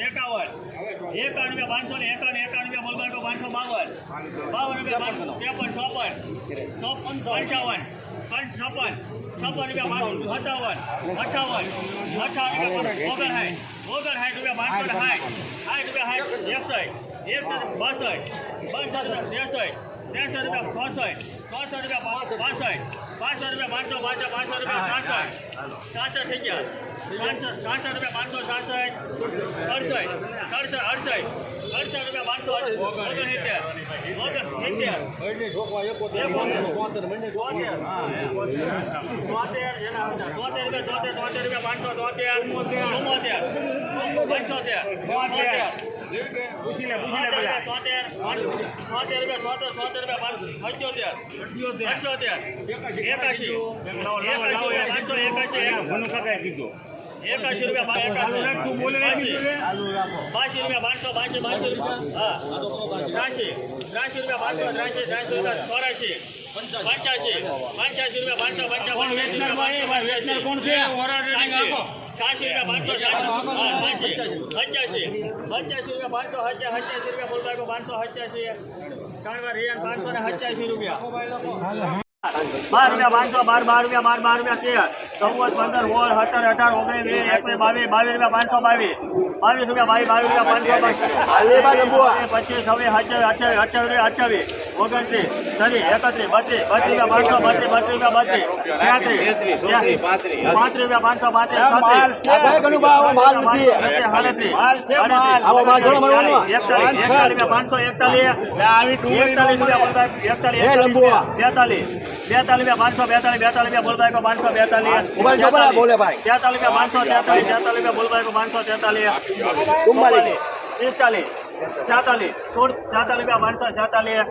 એકાવન એકાવન રૂપિયા પાંચસો ને એકાવન એકાવન રૂપિયા બોલબાઈ પાંચસો બાવન બાવન રૂપિયા પાંચસો ત્રેપન ચોપન ચોપન પંચાવન પંચ છપ્પન છપ્પન રૂપિયા પાંચસો સત્તાવન અઠાવન અઠાવન રૂપિયા ઓગણસાઠ ઓગણસાઠ રૂપિયા પાંચસો ને સાઠ સાઠ રૂપિયા સાઠ એકસઠ એકસઠ બાસઠ બાસઠ ત્રેસઠ ત્રેસઠ રૂપિયા ચોસઠ ચોસઠ રૂપિયા પાસઠ પાંચસો રૂપિયા પાંચસો પાંચસો પાંચસો રૂપિયા સાસઠ સાસઠ થઈ ગયા. સાસઠ સાસઠ રૂપિયા પાંચસો સાસઠ અડસઠ અડસઠ અડસઠ અડસઠ રૂપિયા પાંચસો ઓગણસિત્તેર ઓગણસિત્તેર પાંચસો તોતેર પૂછી લે એકાશી એકાશી કીધું એકાશી રૂપિયા તું બોલે બાસી રૂપિયા પાંચસો બાસી બાસી રૂપિયા હા ત્રાસી ત્રાસી રૂપિયા પાંચસો ત્રાસી ત્રાસી રૂપિયા ચોરાશી પંચ્યાસી પંચ્યાસી રૂપિયા વેચનાર કોણ છે? છ્યાસી રૂપિયા પાંચસો છ્યાસી પંચ્યાસી પંચ્યાસી રૂપિયા પાંચસો હચ્યા હચ્યાસી રૂપિયા બોલબાગો પાંચસો હચ્યાસી ત્રણ વાર રિયાન પાંચસો ને હચ્યાસી રૂપિયા. બાર રૂપિયા પાંચસો બાર બાર રૂપિયા બાર બાર રૂપિયા તેર. ચૌદ પંદર સોળ સત્તર અઢાર ઓગણીસ વીસ એકવીસ બાવીસ બાવીસ રૂપિયા પાંચસો બાવીસ. બાવીસ રૂપિયા બાવીસ બાવીસ રૂપિયા પાંચસો પચીસ છવ્વીસ અઠ્યાવીસ અઠ્યાવીસ અઠ્યાવીસ અઠ્યાવીસ ઓગણત્રીસ ત્રીસ એકત્રીસ બત્રીસ બત્રીસ રૂપિયા પાંચસો બત્રીસ બત્રીસ રૂપિયા બત્રીસ તેત્રીસ પાંત્રીસ રૂપિયા પાંચસો પાંત્રીસ પાંચસો એકતાલીસ. એકતાલીસ બેતાલીસ. બેતાલીસ પાંચસો બેતાલીસ બેતાલીસ બોલતા પાંચસો બેતાલીસ. બોલે ભાઈ. તેતાલીસ પાંચસો તેતાલીસ તેતાલીસ બોલબાઈ પાંચસો તેતાલીસ પિસ્તાલીસ છેતાલીસ સોળ છેતાલીસ પાંચસો છેતાલીસ